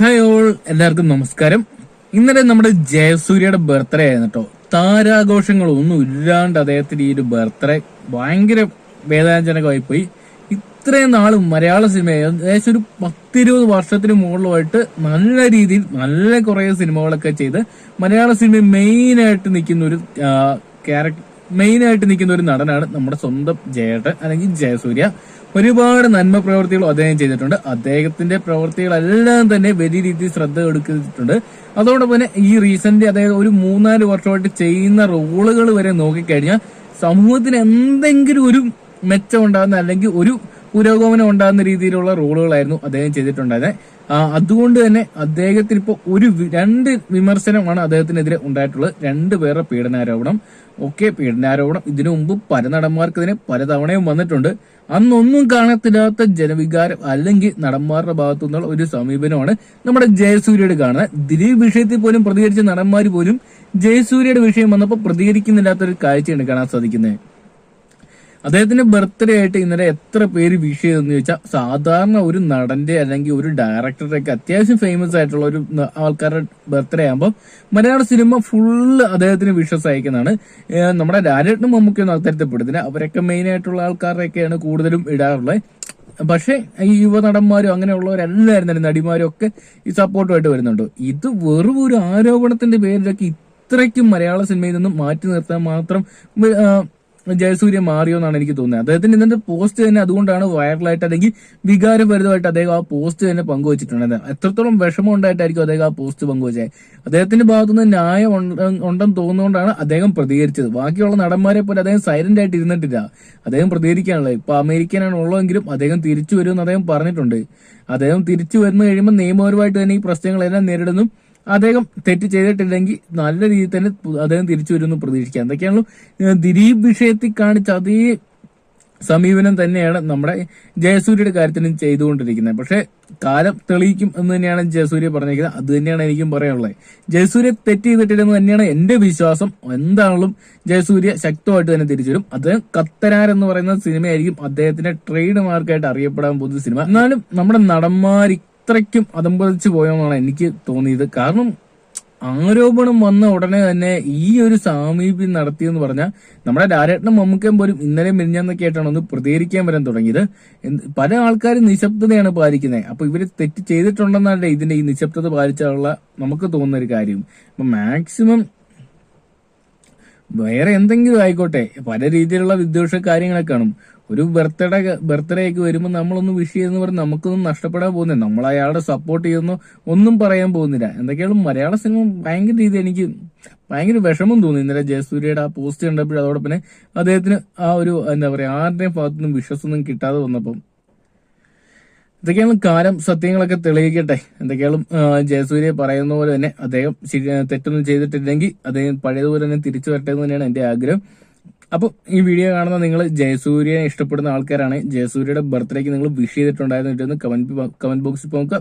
Hi all എല്ലാവർക്കും നമസ്കാരം. ഇന്നലെ നമ്മുടെ ജയസൂര്യയുടെ ബർത്ത്ഡേ ആയിരുന്നു കേട്ടോ താരാഘോഷങ്ങളൊന്നും ഇല്ലാണ്ട് അദ്ദേഹത്തിന്റെ ഈ ഒരു ബർത്ത്ഡേ ഭയങ്കര വേദനാജനകമായി പോയി ഇത്രയും നാളും മലയാള സിനിമ ഏകദേശം ഒരു പത്തിരുപത് വർഷത്തിന് മുകളിലുമായിട്ട് നല്ല രീതിയിൽ നല്ല കുറെ സിനിമകളൊക്കെ ചെയ്ത് മലയാള സിനിമ മെയിനായിട്ട് നിൽക്കുന്ന ഒരു ക്യാരക്ടർ മെയിനായിട്ട് നിൽക്കുന്ന ഒരു നടനാണ് നമ്മുടെ സ്വന്തം ജയേട്ടൻ അല്ലെങ്കിൽ ജയസൂര്യ. ഒരുപാട് നന്മ പ്രവർത്തികൾ അദ്ദേഹം ചെയ്തിട്ടുണ്ട്. അദ്ദേഹത്തിന്റെ പ്രവർത്തികളെല്ലാം തന്നെ വലിയ രീതിയിൽ ശ്രദ്ധ എടുത്തിട്ടുണ്ട്. അതോടൊപ്പം തന്നെ ഈ റീസെന്റ് അതായത് ഒരു മൂന്നാൽ വർഷമായിട്ട് ചെയ്യുന്ന റോളുകൾ വരെ നോക്കിക്കഴിഞ്ഞാൽ സമൂഹത്തിന് എന്തെങ്കിലും ഒരു മെച്ചം ഉണ്ടാകുന്ന അല്ലെങ്കിൽ ഒരു പുരോഗമനം ഉണ്ടാകുന്ന രീതിയിലുള്ള റോളുകളായിരുന്നു അദ്ദേഹം ചെയ്തിട്ടുണ്ടായത് അതുകൊണ്ട് തന്നെ അദ്ദേഹത്തിന് ഇപ്പോൾ ഒരു രണ്ട് വിമർശനമാണ് അദ്ദേഹത്തിനെതിരെ ഉണ്ടായിട്ടുള്ളത്. രണ്ട് പേരുടെ പീഡനാരോപണം ഒക്കെ പീഡനാരോപണം. ഇതിനു മുമ്പ് പല നടന്മാർക്കെതിരെ പലതവണയും വന്നിട്ടുണ്ട്. അന്നൊന്നും കാണത്തില്ലാത്ത ജനവികാരം അല്ലെങ്കിൽ നടന്മാരുടെ ഭാഗത്തു നിന്നുള്ള ഒരു സമീപനമാണ് നമ്മുടെ ജയസൂര്യയുടെ കാണുന്നത്. ദിലീപ് വിഷയത്തിൽ പോലും പ്രതികരിച്ച നടന്മാർ പോലും ജയസൂര്യയുടെ വിഷയം വന്നപ്പോൾ പ്രതികരിക്കുന്നില്ലാത്ത ഒരു കാഴ്ചയാണ് കാണാൻ സാധിക്കുന്നത്. അദ്ദേഹത്തിന്റെ ബർത്ത്ഡേ ആയിട്ട് ഇന്നലെ എത്ര പേര് വിഷ് ചെയ്തെന്ന് ചോദിച്ചാൽ സാധാരണ ഒരു നടന്റെ അല്ലെങ്കിൽ ഒരു ഡയറക്ടറുടെ ഒക്കെ അത്യാവശ്യം ഫേമസ് ആയിട്ടുള്ള ഒരു ആൾക്കാരുടെ ബർത്ത്ഡേ ആകുമ്പോൾ മലയാള സിനിമ ഫുള്ള് അദ്ദേഹത്തിന് വിഷസ് അയക്കുന്നതാണ്. നമ്മുടെ രാജേട്ടനും മമ്മൂക്കൊന്നും അത്തരത്തിൽ അവരൊക്കെ മെയിൻ ആയിട്ടുള്ള ആൾക്കാരുടെയൊക്കെയാണ് കൂടുതലും ഇടാറുള്ളത് പക്ഷേ ഈ യുവനടന്മാരും അങ്ങനെയുള്ളവരെല്ലാവരും നടിമാരും ഒക്കെ ഈ സപ്പോർട്ടുമായിട്ട് വരുന്നുണ്ട്. ഇത് വെറും ഒരു ആരോപണത്തിന്റെ പേരിലൊക്കെ ഇത്രയ്ക്കും മലയാള സിനിമയിൽ നിന്നും മാറ്റി നിർത്താൻ മാത്രം ജയസൂര്യ മാറിയോ എന്നാണ് എനിക്ക് തോന്നുന്നത്. അദ്ദേഹത്തിന്റെ ഇന്നത്തെ പോസ്റ്റ് തന്നെ അതുകൊണ്ടാണ് വൈറലായിട്ട് അല്ലെങ്കിൽ വികാരഭരിതമായിട്ട് അദ്ദേഹം ആ പോസ്റ്റ് തന്നെ പങ്കുവച്ചിട്ടുണ്ട് എത്രത്തോളം വിഷമം ഉണ്ടായിട്ടായിരിക്കും അദ്ദേഹം ആ പോസ്റ്റ് പങ്കുവച്ചത്. അദ്ദേഹത്തിന്റെ ഭാഗത്തുനിന്ന് ന്യായം ഉണ്ടെന്ന് തോന്നുന്നതുകൊണ്ടാണ് അദ്ദേഹം പ്രതികരിച്ചത്. ബാക്കിയുള്ള നടന്മാരെ പോലെ അദ്ദേഹം സൈലന്റ് ആയിട്ട് ഇരുന്നിട്ടില്ല. അദ്ദേഹം പ്രതികരിക്കാനുള്ളത്. ഇപ്പൊ അമേരിക്കനാണ് ഉള്ളതെങ്കിലും അദ്ദേഹം തിരിച്ചു വരുമെന്ന് അദ്ദേഹം പറഞ്ഞിട്ടുണ്ട്. അദ്ദേഹം തിരിച്ചു വരുന്നു കഴിയുമ്പോൾ നിയമപരമായിട്ട് തന്നെ ഈ പ്രശ്നങ്ങളെല്ലാം നേരിടുന്നു. അദ്ദേഹം തെറ്റ് ചെയ്തിട്ടില്ലെങ്കിൽ നല്ല രീതിയിൽ തന്നെ അദ്ദേഹം തിരിച്ചു വരുമെന്ന് പ്രതീക്ഷിക്കാം. എന്തൊക്കെയാണല്ലോ ദിലീപ് വിഷയത്തിൽ കാണിച്ച അതേ സമീപനം തന്നെയാണ് നമ്മുടെ ജയസൂര്യയുടെ കാര്യത്തിലും ചെയ്തുകൊണ്ടിരിക്കുന്നത്. പക്ഷേ കാലം തെളിയിക്കും എന്ന് തന്നെയാണ് ജയസൂര്യ പറഞ്ഞിരിക്കുന്നത്. അത് തന്നെയാണ് എനിക്കും പറയാനുള്ളത്. ജയസൂര്യ തെറ്റ് ചെയ്തിട്ടില്ലെന്ന് തന്നെയാണ് എന്റെ വിശ്വാസം. എന്താണെങ്കിലും ജയസൂര്യ ശക്തമായിട്ട് തന്നെ തിരിച്ചു വരും. അത് കത്തനാർ എന്ന് പറയുന്ന സിനിമയായിരിക്കും അദ്ദേഹത്തിന്റെ ട്രേഡ് മാർക്കായിട്ട് അറിയപ്പെടാൻ പോകുന്ന സിനിമ. എന്നാലും നമ്മുടെ നടന്മാർ ഇത്രയ്ക്കും അതമ്പതിച്ച് പോയെന്നാണ് എനിക്ക് തോന്നിയത്. കാരണം ആരോപണം വന്ന ഉടനെ തന്നെ ഈ ഒരു സാമീപ്യം നടത്തിയെന്ന് പറഞ്ഞാൽ നമ്മുടെ രാരേട്ടനും മമ്മൂക്കയും പോലും ഇന്നലെ മിനിഞ്ഞാന്നൊക്കെ ആയിട്ടാണ് ഒന്ന് പ്രതികരിക്കാൻ വരാൻ തുടങ്ങിയത്. പല ആൾക്കാരും നിശബ്ദതയാണ് പാലിക്കുന്നത്. അപ്പൊ ഇവർ തെറ്റ് ചെയ്തിട്ടുണ്ടെന്നല്ലേ ഇതിന്റെ ഈ നിശബ്ദത പാലിച്ചുള്ള നമുക്ക് തോന്നുന്ന ഒരു കാര്യം. അപ്പൊ മാക്സിമം വേറെ എന്തെങ്കിലും ആയിക്കോട്ടെ. പല രീതിയിലുള്ള വിദ്വേഷ കാര്യങ്ങളൊക്കെ കാണും. ഒരു ബർത്ത്ഡേ ബർത്ത്ഡേ ഒക്കെ വരുമ്പോൾ നമ്മളൊന്ന് വിഷ് ചെയ്യുന്ന പറഞ്ഞ് നമുക്കൊന്നും നഷ്ടപ്പെടാൻ പോകുന്നില്ല. നമ്മൾ അയാളുടെ സപ്പോർട്ട് ചെയ്യുന്നു. ഒന്നും പറയാൻ പോകുന്നില്ല. എന്തൊക്കെയാണ് മലയാള സിനിമ ഭയങ്കര രീതി എനിക്ക് ഭയങ്കര വിഷമം തോന്നി. ഇന്നലെ ജയസൂര്യയുടെ ആ പോസ്റ്റ് കണ്ടപ്പോഴും അതോടൊപ്പം പിന്നെ അദ്ദേഹത്തിന് ആ ഒരു എന്താ പറയാ ആരുടെയും ഭാഗത്തുനിന്നും വിശ്വസൊന്നും കിട്ടാതെ വന്നപ്പം ഇതൊക്കെയാണ് കാലം സത്യങ്ങളൊക്കെ തെളിയിക്കട്ടെ. എന്തൊക്കെയാണ് ജയസൂര്യ പറയുന്ന പോലെ തന്നെ അദ്ദേഹം തെറ്റൊന്നും ചെയ്തിട്ടില്ലെങ്കിൽ അദ്ദേഹം പഴയതുപോലെ തന്നെ തിരിച്ചു വരട്ടെ എന്ന് തന്നെയാണ് എന്റെ ആഗ്രഹം. അപ്പോൾ ഈ വീഡിയോ കാണുന്ന നിങ്ങൾ ജയസൂര്യനെ ഇഷ്ടപ്പെടുന്ന ആൾക്കാരാണ്. ജയസൂര്യയുടെ ബർത്ത്ഡേക്ക് നിങ്ങൾ വിഷ് ചെയ്തിട്ടുണ്ടായിരുന്നു. കമന്റ് കമന്റ് ബോക്സിൽ നോക്കുക